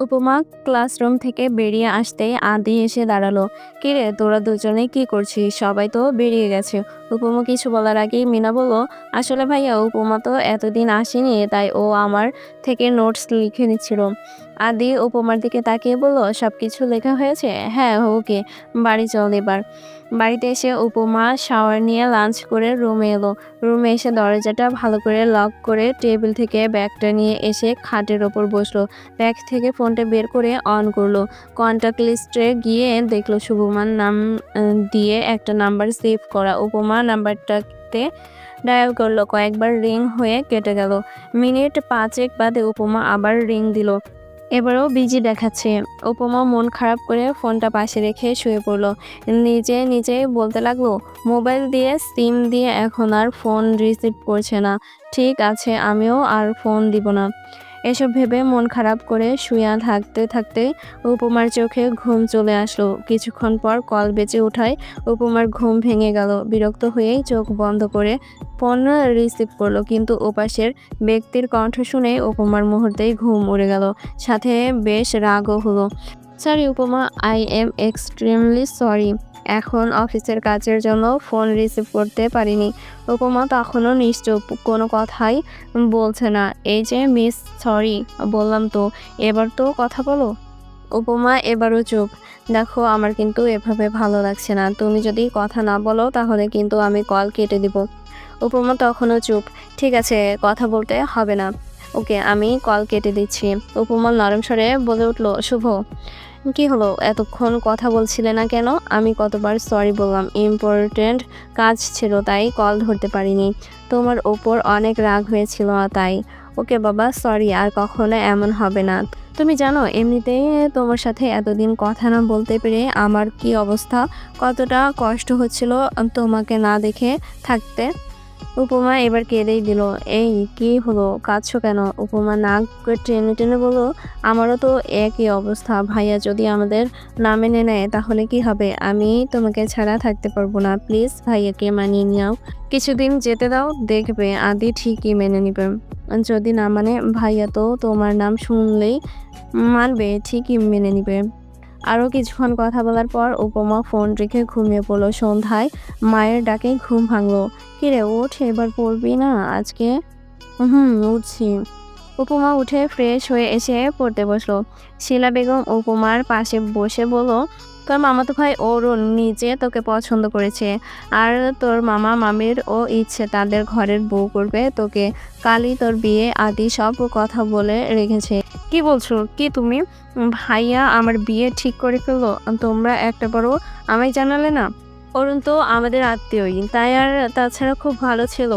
উপমা ক্লাসরুম থেকে বেরিয়ে আসতে আদি এসে দাঁড়াল। কিরে, তোরা দুজনে কি করছিস? সবাই তো বেরিয়ে গেছে। উপমা কিছু বলার আগেই মিনা বলল, আসলে ভাইয়া, উপমা তো এতদিন আসেনি, তাই ও আমার থেকে নোটস লিখে নিচ্ছিল। আদি উপমার দিকে তাকিয়ে বলল সব কিছু লেখা হয়েছে? হ্যাঁ ওকে, বাড়ি চল এবার। বাড়িতে এসে উপমা শাওয়ার নিয়ে লাঞ্চ করে রুমে এলো। রুমে এসে দরজাটা ভালো করে লক করে টেবিল থেকে ব্যাগটা নিয়ে এসে খাটের ওপর বসল। ব্যাগ থেকে ফোনটা বের করে অন করল। কন্ট্যাক্ট লিস্টে গিয়ে দেখল, শুভমান নাম দিয়ে একটা নাম্বার সেভ করা। উপমা নাম্বারটাতে ডায়াল করল। কয়েকবার রিং হয়ে কেটে গেল। মিনিট পাঁচেক বাদে উপমা আবার রিং দিল। এবারও বিজি দেখাচ্ছে। উপমা মন খারাপ করে ফোনটা পাশে রেখে শুয়ে পড়ল। নিজে নিজে বলতে লাগল, মোবাইল দিয়ে সিম দিয়ে এখন আর ফোন রিসিভ করছে না। ঠিক আছে, আমিও আর ফোন দিব না। এসব ভেবে মন খারাপ করে শুয়ে থাকতে থাকতে উপমার চোখে ঘুম চলে আসলো। কিছুক্ষণ পর কল বেঁচে ওঠায় উপমার ঘুম ভেঙে গেল। বিরক্ত হয়েই চোখ বন্ধ করে ফোন রিসিভ করল, কিন্তু ওপাশের ব্যক্তির কণ্ঠ শুনে উপমার মুহূর্তেই ঘুম উড়ে গেল। সাথে বেশ রাগও হলো। সরি উপমা আই এম এক্সট্রিমলি সরি এখন অফিসের কাজের জন্য ফোন রিসিভ করতে পারিনি। উপমা তখনও নিশ্চুপ, কোনো কথাই বলছে না। এই যে মিস সরি বললাম তো, এবার তো কথা বলো। উপমা এবারও চুপ। দেখো, আমার কিন্তু এভাবে ভালো লাগছে না। তুমি যদি কথা না বলো, তাহলে কিন্তু আমি কল কেটে দিব। উপমা তখনও চুপ। ঠিক আছে, কথা বলতে হবে না। ওকে, আমি কল কেটে দিচ্ছি। উপমা নরম স্বরে বলে উঠল, শুভ। কি হলো? এতক্ষণ কথা বলছিলে না কেন? আমি কতবার সরি বললাম। ইম্পর্টেন্ট কাজ ছিল, তাই কল ধরতে পারিনি। তোমার ওপর অনেক রাগ হয়েছিল, তাই। ওকে বাবা সরি আর কখনো এমন হবে না। তুমি জানো এমনিতেই তোমার সাথে এতদিন কথা না বলতে পেরে আমার কি অবস্থা? কতটা কষ্ট হচ্ছিল তোমাকে না দেখে থাকতে? উপমা এবার কেঁদেই দিল। এই, কি হলো? কাঁদছো কেন? উপমা নাক টেনে টেনে বলল, আমারও তো একই অবস্থা। ভাইয়া যদি আমাদের না মেনে নেয়, তাহলে কি হবে? আমি তোমাকে ছাড়া থাকতে পারব না। প্লিজ ভাইয়াকে মানিয়ে নিও। কিছুদিন যেতে দাও, দেখবে আদি ঠিকই মেনে নিবে। যদি না মানে ভাইয়া তো তোমার নাম শুনলেই মানবে, ঠিকই মেনে নিবে। আরও কিছুক্ষণ কথা বলার পর উপমা ফোন রেখে ঘুমিয়ে পড়ল সন্ধ্যায়। মায়ের ডাকে ঘুম ভাঙলো। কিরে ওঠ এবার পড়বি না? আজকে? হুম, উঠছি। উপমা উঠে ফ্রেশ হয়ে এসে পড়তে বসল। শিলা বেগম উপমার পাশে বসে বলল, তোর মামাতো ভাই অরুণ নিজে তোকে পছন্দ করেছে। আর তোর মামা, মামির ও ইচ্ছে তাদের ঘরের বউ করবে তোকে। কালই তোর বিয়ে আদি সব কথা বলে রেখেছে। কি বলছো? কি তুমি? ভাইয়া, আমার বিয়ে ঠিক করে ফেলল। তোমরা একটা বড় আমায় জানালে না? অরুণ তো আমাদের আত্মীয়ই, তাই আর তাছাড়া খুব ভালো ছিল।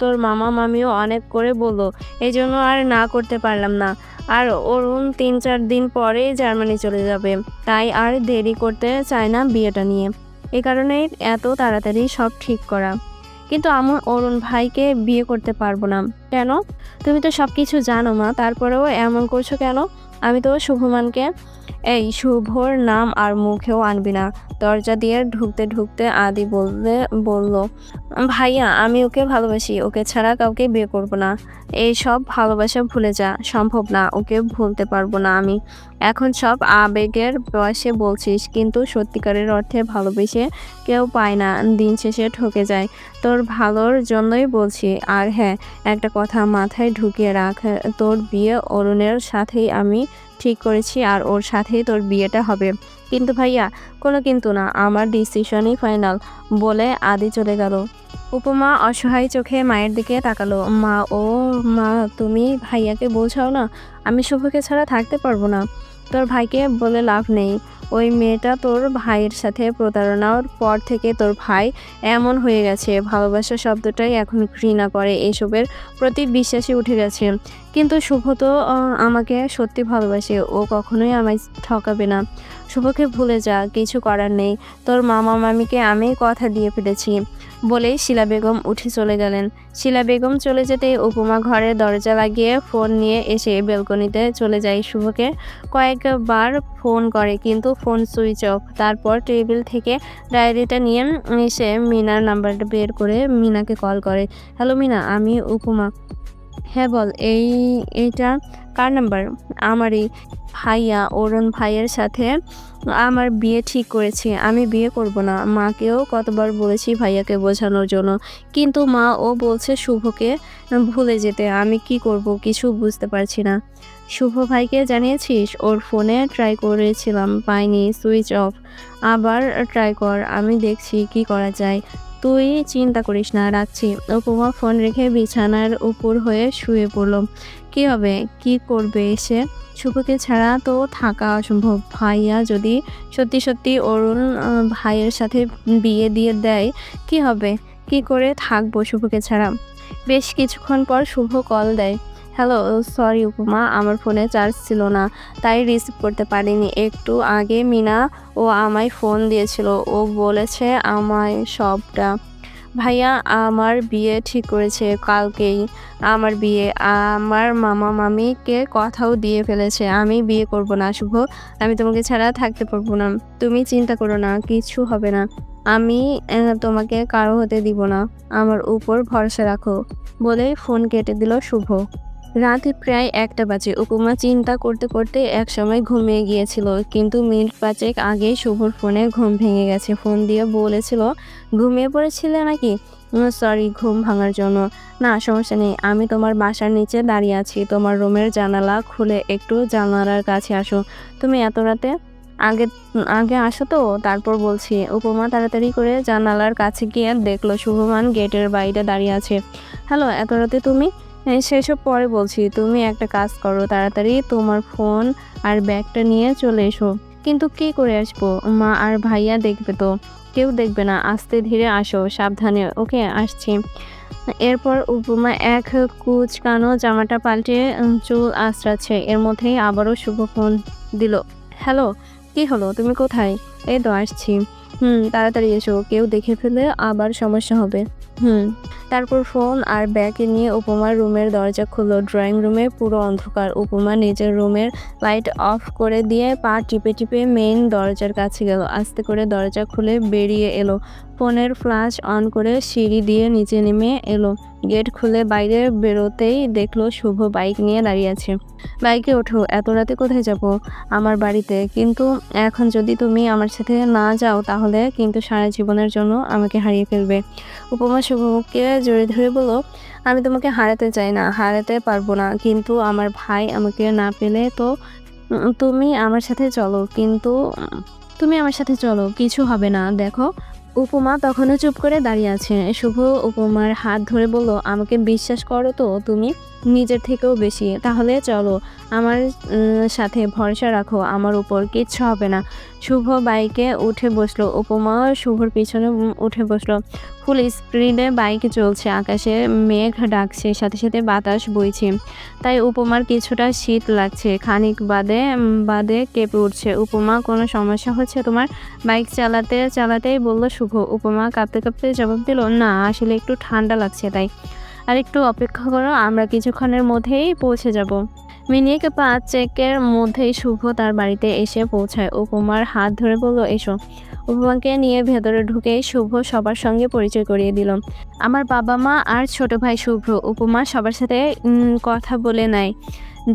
তোর মামা মামিও অনেক করে বলল এই জন্য আর না করতে পারলাম না। আর অরুণ তিন চার দিন পরে জার্মানি চলে যাবে, তাই আর দেরি করতে চায় না বিয়েটা নিয়ে। এ কারণেই এত তাড়াতাড়ি সব ঠিক করা। কিন্তু আমার অরুণ ভাইকে বিয়ে করতে পারব না। কেন? তুমি তো সব কিছু জানো, মা। তারপরেও এমন করছ কেন? আমি তো শুভমানকে এই শুভর নাম আর মুখেও আনবি না। দরজা দিয়ে ঢুকতে ঢুকতে আদি বললে বলল, ভাইয়া, আমি ওকে ভালোবাসি। ওকে ছাড়া কাউকে বিয়ে করব না। এই সব ভালোবাসা ভুলে যা। সম্ভব না। ওকে ভুলতে পারব না আমি। এখন সব আবেগের বয়সে বলছিস, কিন্তু সত্যিকারের অর্থে ভালোবেসে কেউ পায় না। দিন শেষে ঠকে যায়। তোর ভালোর জন্যই বলছি। আর হ্যাঁ একটা কথা মাথায় ঢুকিয়ে রাখ, তোর বিয়ে অরুণের সাথেই আমি ঠিক করেছি আর ওর সাথেই তোর বিয়েটা হবে। কিন্তু ভাইয়া, কোনো কিন্তু না, আমার ডিসিশনই ফাইনাল বলে আদি চলে গেল। উপমা অসহায় চোখে মায়ের দিকে তাকালো। মা, ও মা, তুমি ভাইয়াকে বোঝাও না, আমি শুভকে ছাড়া থাকতে পারব না। তোর ভাইকে বলে লাভ নেই। ওই মেয়েটা তোর ভাইয়ের সাথে প্রতারণার পর থেকে তোর ভাই এমন হয়ে গেছে। ভালোবাসা শব্দটাই এখন ঘৃণা করে। এসবের প্রতি বিশ্বাসী উঠে গেছে। কিন্তু শুভ তো আমাকে সত্যি ভালোবাসে। ও কখনোই আমায় ঠকাবে না। শুভকে ভুলে যা, কিছু করার নেই। তোর মামা মামিকে আমি কথা দিয়ে ফেলেছি বলেই শিলা বেগম উঠে চলে গেলেন। শিলা বেগম চলে যেতে উপমা ঘরের দরজা লাগিয়ে ফোন নিয়ে এসে বেলকনিতে চলে যায় শুভকে। কয়েকবার ফোন করে, কিন্তু ফোন সুইচ অফ। তারপর টেবিল থেকে ডায়েরিটা নিয়ে এসে মিনার নাম্বারটা বের করে মিনাকে কল করে। হ্যালো মিনা, আমি উপমা। হ্যাঁ বল, এই, এইটা কার নাম্বার আমারই ভাইয়া, অরুণ ভাইয়ের সাথে আমার বিয়ে ঠিক করেছি, আমি বিয়ে করব না। মাকেও কতবার বলেছি ভাইয়াকে বোঝানোর জন্য। কিন্তু মা, ও বলছে শুভকে ভুলে যেতে, আমি কি করব কিছু বুঝতে পারছি না। শুভ ভাইকে জানিয়েছিস? ওর ফোনে ট্রাই করেছিলাম, পাইনি সুইচ অফ আবার ট্রাই কর, আমি দেখছি কি করা যায়। তুই চিন্তা করিস না, রাখছি। উপমা ফোন রেখে বিছানার উপর হয়ে শুয়ে পড়ল। কি হবে? কি করবে এসে শুভকে ছাড়া তো থাকা অসম্ভব। ভাইয়া যদি সত্যি সত্যি অরুণ ভাইয়ের সাথে বিয়ে দিয়ে দেয়, কি হবে? কি করে থাকব শুভকে ছাড়া? বেশ কিছুক্ষণ পর শুভ কল দেয়। হ্যালো সরি উপমা, আমার ফোনে চার্জ ছিল না, তাই রিসিভ করতে পারিনি। একটু আগে মিনা ও আমায় ফোন দিয়েছিল, ও বলেছে আমায় সবটা। ভাইয়া, আমার বিয়ে ঠিক করেছে কালকেই। আমার বিয়ে, আমার মামা মামিকে কথাও দিয়ে ফেলেছে, আমি বিয়ে করব না, শুভ। আমি তোমাকে ছাড়া থাকতে পারব না। তুমি চিন্তা করো না, কিছু হবে না। আমি তোমাকে কারও হতে দিব না। আমার উপর ভরসা রাখো, বলে ফোন কেটে দিল শুভ। রাত প্রায় একটা বাজে। উপমা চিন্তা করতে করতে এক সময় ঘুমিয়ে গিয়েছিল, কিন্তু মিনিট পাঁচেক আগেই শুভর ফোনে ঘুম ভেঙে গেছে। ফোন দিয়ে বলেছিল, ঘুমিয়ে পড়েছিলে নাকি? সরি ঘুম ভাঙার জন্য। না, সমস্যা নেই, আমি তোমার বাসার নিচে দাঁড়িয়ে আছি। তোমার রুমের জানালা খুলে একটু জানালার কাছে আসো। তুমি এত রাতে আগে আগে আসো তো? তারপর বলছি, উপমা তাড়াতাড়ি করে জানালার কাছে গিয়ে দেখল শুভমান গেটের বাইরে দাঁড়িয়ে আছে। হ্যালো, এত রাতে তুমি? সেসব পরে বলছি, তুমি একটা কাজ করো তাড়াতাড়ি, তোমার ফোন আর ব্যাগটা নিয়ে চলে এসো। কিন্তু কি করে আসব? মা আর ভাইয়া দেখবে তো, কেউ দেখবে না, আস্তে ধীরে আসো, সাবধানে, ওকে, আসছি। এরপর উপমা এক কুচকানো জামাটা পাল্টে চুল আশ্রাচ্ছে এর মধ্যেই আবারও শুভ ফোন দিল। হ্যালো, কি হলো? তুমি কোথায়? এই তো, আসছি। হুম, তাড়াতাড়ি এসো, কেউ দেখে ফেলে আবার সমস্যা হবে। হুম। তারপর ফোন আর ব্যাগ নিয়ে উপমার রুমের দরজা খুললো। ড্রয়িং রুমে পুরো অন্ধকার। উপমা নিজের রুমের লাইট অফ করে দিয়ে পা টিপে টিপে মেইন দরজার কাছে গেল। আস্তে করে দরজা খুলে বেরিয়ে এলো। ফোনের ফ্ল্যাশ অন করে সিঁড়ি দিয়ে নিচে নেমে এলো। গেট খুলে বাইরে বেরোতেই দেখল শুভ বাইক নিয়ে দাঁড়িয়ে আছে। বাইকে ওঠো, এত রাতে কোথায় যাব? আমার বাড়িতে। কিন্তু এখন যদি তুমি আমার সাথে না যাও, তাহলে কিন্তু সারা জীবনের জন্য আমাকে হারিয়ে ফেলবে। উপমা শুভকে জড়িয়ে ধরে বলো আমি তোমাকে হারাতে চাই না, হারাতে পারব না। কিন্তু আমার ভাই আমাকে না পেলে তো তুমি আমার সাথে চলো। কিন্তু তুমি আমার সাথে চলো, কিছু হবে না। দেখো, উপমা তখনও চুপ করে দাঁড়িয়ে আছে। শুভ উপমার হাত ধরে বলল, আমাকে বিশ্বাস করো তো তুমি? নিজের থেকেও বেশি। তাহলে চলো, আমার সাথে ভরসা রাখো, আমার উপর কিচ্ছু হবে না। শুভ বাইকে উঠে বসল, উপমা শুভর পিছনে উঠে বসল। ফুল স্পিডে বাইক চলছে আকাশে মেঘ ডাকছে, সাথে সাথে বাতাস বইছে। তাই উপমার কিছুটা শীত লাগছে, খানিক বাদে বাদে কেঁপে উঠছে। উপমা, কোনো সমস্যা হচ্ছে তোমার? বাইক চালাতে, চালাতেই বলল শুভ। উপমা কাঁপতে কাঁপতে জবাব দিল, না, আসলে একটু ঠান্ডা লাগছে তাই। আর একটু অপেক্ষা করো, আমরা কিছুক্ষণের মধ্যেই পৌঁছে যাব। পাঁচ চেকের মধ্যেই শুভ তার বাড়িতে এসে পৌঁছায়। উপমার হাত ধরে বলল, এসো। উপমাকে নিয়ে ভেতরে ঢুকে শুভ সবার সঙ্গে পরিচয় করিয়ে দিল। আমার বাবা মা আর ছোট ভাই শুভ্র উপমা সবার সাথে কথা বলে নেয়।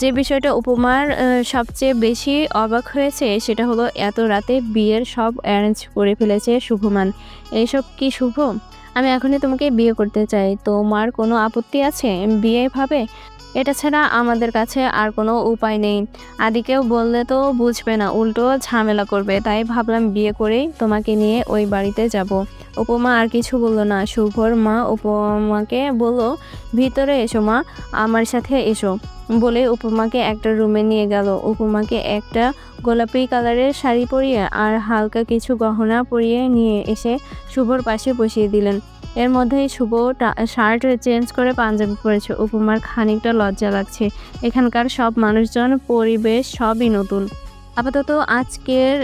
যে বিষয়টা উপমার সবচেয়ে বেশি অবাক হয়েছে, সেটা হলো, এত রাতে বিয়ের সব অ্যারেঞ্জ করে ফেলেছে শুভমান। এইসব কি শুভ? আমি এখনই তোমাকে বিয়ে করতে চাই। তোমার কোনো আপত্তি আছে? বিয়ে ভাবে? এটা ছাড়া আমাদের কাছে আর কোনো উপায় নেই। আদিকেও বললে তো বুঝবে না, উল্টো ঝামেলা করবে। তাই ভাবলাম বিয়ে করেই তোমাকে নিয়ে ওই বাড়িতে যাব। উপমা আর কিছু বলল না। শুভর মা উপমাকে বলল, ভিতরে এসো, মা, আমার সাথে এসো। বলে উপমাকে একটা রুমে নিয়ে গেল। উপমাকে একটা গোলাপি কালারের শাড়ি পরিয়ে আর হালকা কিছু গহনা পরিয়ে নিয়ে এসে শুভর পাশে বসিয়ে দিলেন। এর মধ্যেই শুভ শার্ট চেঞ্জ করে পাঞ্জাবি পরেছে। উপমার খানিকটা লজ্জা লাগছে। এখানকার সব মানুষজন, পরিবেশ সবই নতুন। আপাতত আজকের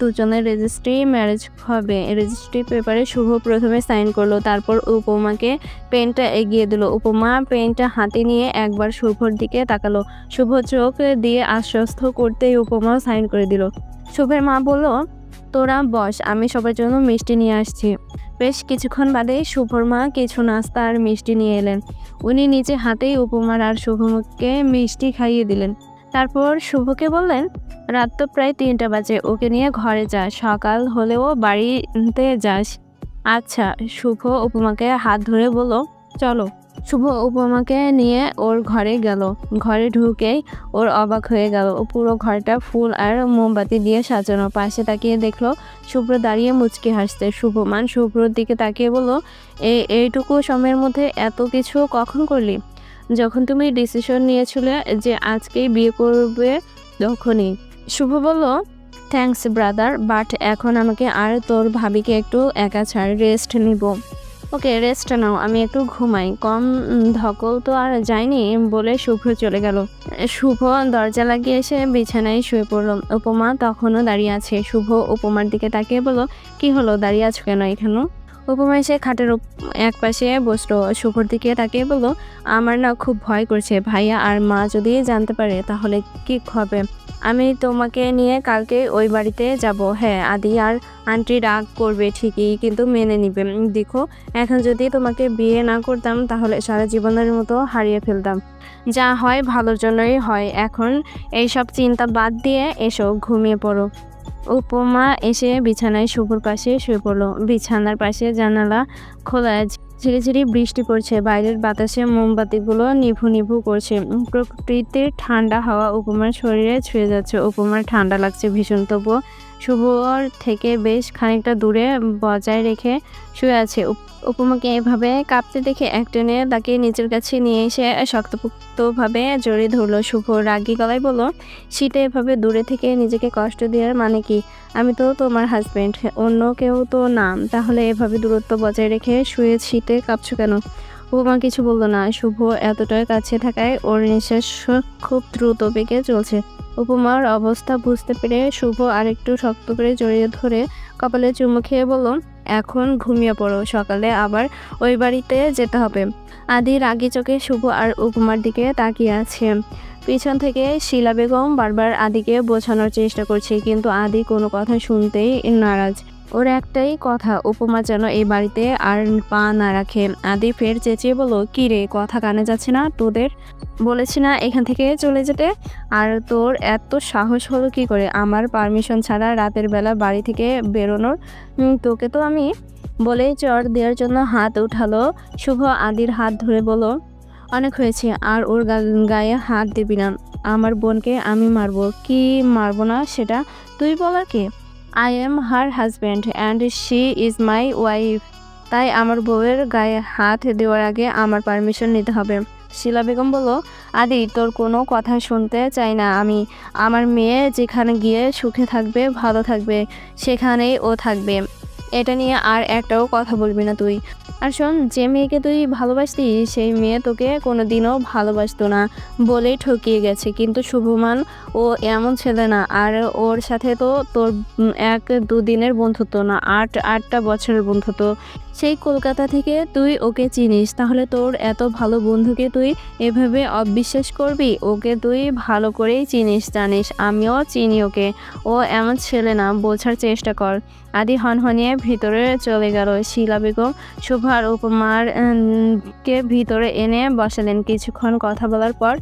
দুজনের রেজিস্ট্রি ম্যারেজ হবে। রেজিস্ট্রি পেপারে শুভ প্রথমে সাইন করল, তারপর উপমাকে পেনটা এগিয়ে দিল। উপমা পেনটা হাতে নিয়ে একবার শুভর দিকে তাকালো। শুভ চোখ দিয়ে আশ্বস্ত করতেই উপমাও সাইন করে দিল। শুভের মা বলল, তোরা বস, আমি সবার জন্য মিষ্টি নিয়ে আসছি। বেশ কিছুক্ষণ বাদে শুভর মা কিছু নাস্তা আর মিষ্টি নিয়ে এলেন। উনি নিজে হাতেই উপমার আর শুভমুখকে মিষ্টি খাইয়ে দিলেন। তারপর শুভকে বললেন, রাত তো প্রায় তিনটা বাজে, ওকে নিয়ে ঘরে যা, সকাল হলেও বাড়িতে যাস। আচ্ছা। শুভ উপমাকে হাত ধরে বলল, চলো। শুভ উপমাকে নিয়ে ওর ঘরে গেল। ঘরে ঢুকেই ওর অবাক হয়ে গেল। পুরো ঘরটা ফুল আর মোমবাতি দিয়ে সাজানো। পাশে তাকিয়ে দেখল, শুভ্র দাঁড়িয়ে মুচকি হাসতে শুভমান শুভ্রর দিকে তাকিয়ে বলল এই এইটুকু সময়ের মধ্যে এত কিছু কখন করলি? যখন তুমি ডিসিশন নিয়েছিলে যে আজকেই বিয়ে করবে, তখনই। শুভ বলল থ্যাঙ্কস ব্রাদার বাট এখন আমাকে আর তোর ভাবিকে একটু একা ছাড় রেস্ট নিব। ওকে রেস্ট নাও, আমি একটু ঘুমাই। কম ধকল তো আর যায়নি বলে শুভ্র চলে গেল। শুভ দরজা লাগিয়ে এসে বিছানায় শুয়ে পড়ল। উপমা তখনও দাঁড়িয়ে আছে। শুভ উপমার দিকে তাকিয়ে বলল, কি হলো? দাঁড়িয়ে আছো কেন এখানেও? উপমা এসে খাটের এক পাশে বসল। শুভর দিকে তাকিয়ে বলল, আমার না খুব ভয় করছে। ভাইয়া আর মা যদি জানতে পারে, তাহলে কি হবে? আমি তোমাকে নিয়ে কালকে ওই বাড়িতে যাব। হ্যাঁ আদি আর আন্টি রাগ করবে ঠিকই, কিন্তু মেনে নিবে। দেখো, এখন যদি তোমাকে বিয়ে না করতাম, তাহলে সারা জীবনের মতো হারিয়ে ফেলতাম। যা হয় ভালোর জন্যই হয়। এখন এইসব চিন্তা বাদ দিয়ে এসো, ঘুমিয়ে পড়ো। উপমা এসে বিছানায় শুভর পাশে শুয়ে পড়ল। বিছানার পাশে জানালা খোলা, ঝিরি ঝিরি বৃষ্টি পড়ছে। বাইরের বাতাসে মোমবাতিগুলো নিভু নিভু করছে। প্রকৃতির ঠান্ডা হাওয়া উপমার শরীরে ছুঁয়ে যাচ্ছে। উপমার ঠান্ডা লাগছে ভীষণ, তবুও শুভর থেকে বেশ খানিকটা দূরে বজায় রেখে শুয়ে আছে। উপ- উপমাকে এভাবে কাঁপতে দেখে এক টেনে তাকে নিজের কাছে নিয়ে এসে শক্তপোক্তভাবে জড়িয়ে ধরলো। শুভ রাগী গলায় বলল শীতে এভাবে দূরে থেকে নিজেকে কষ্ট দেওয়ার মানে কি? আমি তো তোমার হাজব্যান্ড অন্য কেউ তো না। তাহলে এভাবে দূরত্ব বজায় রেখে শুয়ে শীতে কাঁপছো কেন? উপমা কিছু বলল না। শুভ এতটাই কাছে থাকায় ওর নিঃশ্বাস খুব দ্রুত বেগে চলছে। উপমার অবস্থা বুঝতে পেরে শুভ আরেকটু শক্ত করে জড়িয়ে ধরে কপালে চুমু খেয়ে বলল, এখন ঘুমিয়ে পড়ো, সকালে আবার ওই বাড়িতে যেতে হবে। আদি রাগি চোখে শুভ আর উপমার দিকে তাকিয়ে আছে। পিছন থেকে শিলা বেগম বারবার আদিকে বোঝানোর চেষ্টা করছে, কিন্তু আদি কোনো কথা শুনতেই নারাজ। ওর একটাই কথা, উপমা যেন এই বাড়িতে আর পা না রাখে। আদি ফের চেঁচিয়ে বলো কি রে, কথা কানে যাচ্ছে না তোদের? বলেছি না এখান থেকে চলে যেতে। আর তোর এত সাহস হলো কি করে? আমার পারমিশন ছাড়া রাতের বেলা বাড়ি থেকে বেরোনোর? তোকে তো আমি বলেই চর দেওয়ার জন্য হাত উঠালো। শুভ আদির হাত ধরে বলো অনেক হয়েছে, আর ওর গায়ে হাত দিবি না। আমার বোনকে আমি মারবো। কি মারবো না সেটা? তুই বলার কে। I am her husband and she is my wife তাই আমার বউয়ের গায়ে হাত দেওয়ার আগে আমার পারমিশন নিতে হবে। শিলা বেগম বলল, আদি, তোর কোনো কথা শুনতে চাই না আমি। আমার মেয়ে যেখানে গিয়ে সুখে থাকবে, ভালো থাকবে, সেখানেই ও থাকবে। এটা নিয়ে আর একটাও কথা বলবি না তুই। আর শোন, যে মেয়েকে তুই ভালোবাসতি, সেই মেয়ে তোকে কোনো দিনও ভালোবাসতো না, বলেই ঠকিয়ে গেছে। কিন্তু শুভমান, ও এমন ছেলে না, আর ওর সাথে তো তোর এক দুদিনের বন্ধুত্ব না, আট, আটটা বছরের বন্ধুত্ব। সেই কলকাতা থেকে তুই ওকে চিনিস, তাহলে তোর এত ভালো বন্ধুকে তুই এভাবে অবিশ্বাস করবি? ওকে তুই ভালো করেই চিনিস, জানিস, আমিও চিনি ওকে। ও এমন ছেলে না, বোঝার চেষ্টা কর। আদি হনহনিয়ে ভিতরে চলে গেল। শিলা বেগম, শুভ আর উপমার কে ভিতরে এনে বসালেন। কিছুক্ষণ কথা বলার পর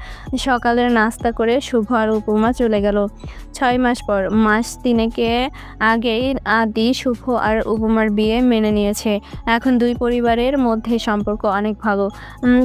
সকালের নাস্তা করে শুভ আর উপমা চলে গেল। ছয় মাস পর, মাস তিনেকে আগেই আদি, শুভ আর উপমার বিয়ে মেনে নিয়েছে। এখন দুই পরিবারের মধ্যে সম্পর্ক অনেক ভালো।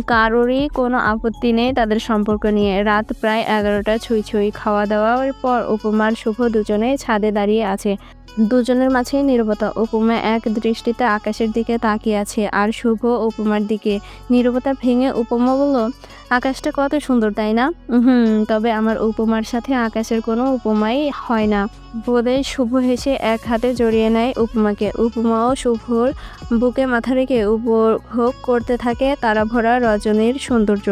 কারোরই কোনো আপত্তি নেই তাদের সম্পর্ক নিয়ে। রাত প্রায় এগারোটা ছুঁই ছুঁই খাওয়া দাওয়ার পর উপমার শুভ দুজনে ছাদে দাঁড়িয়ে আছে। দুজনের মাঝে নীরবতা। উপমা এক দৃষ্টিতে আকাশের দিকে তাকিয়ে আছে আর শুভ উপমার দিকে। নীরবতা ভেঙে উপমা বলল, আকাশটা কত সুন্দর, তাই না? হুম তবে আমার উপমার সাথে আকাশের কোনো উপমাই হয় না। বোধে শুভ হেসে এক হাতে জড়িয়ে নেয় উপমাকে। উপমাও শুভর বুকে মাথা রেখে উপভোগ করতে থাকে তারা ভরা রজনীর সৌন্দর্য।